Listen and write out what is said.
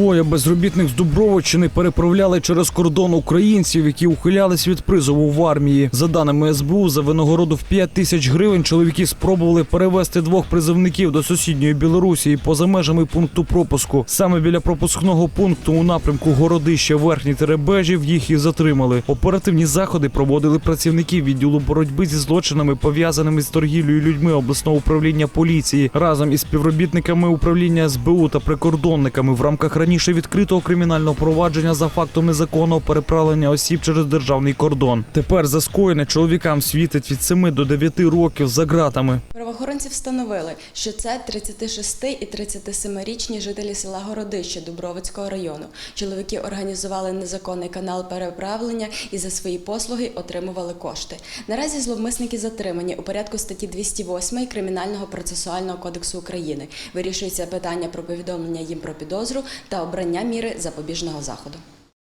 Двоє безробітних з Дубровичини переправляли через кордон українців, які ухилялись від призову в армії. За даними СБУ, за винагороду в 5 тисяч гривень чоловіки спробували перевезти двох призовників до сусідньої Білорусі поза межами пункту пропуску. Саме біля пропускного пункту у напрямку Городища Верхній Теребежів їх і затримали. Оперативні заходи проводили працівники відділу боротьби зі злочинами, пов'язаними з торгівлею людьми обласного управління поліції разом із співробітниками управління СБУ та прикордонниками в рамках раніше відкритого кримінального провадження за фактом незаконного переправлення осіб через державний кордон. Тепер за скоєне чоловікам світить від 7 до 9 років за ґратами. Правоохоронці встановили, що це 36 і 37-річні жителі села Городище Дубровицького району. Чоловіки організували незаконний канал переправлення і за свої послуги отримували кошти. Наразі зловмисники затримані у порядку статті 208 Кримінального процесуального кодексу України. Вирішується питання про повідомлення їм про підозру та обрання міри запобіжного заходу.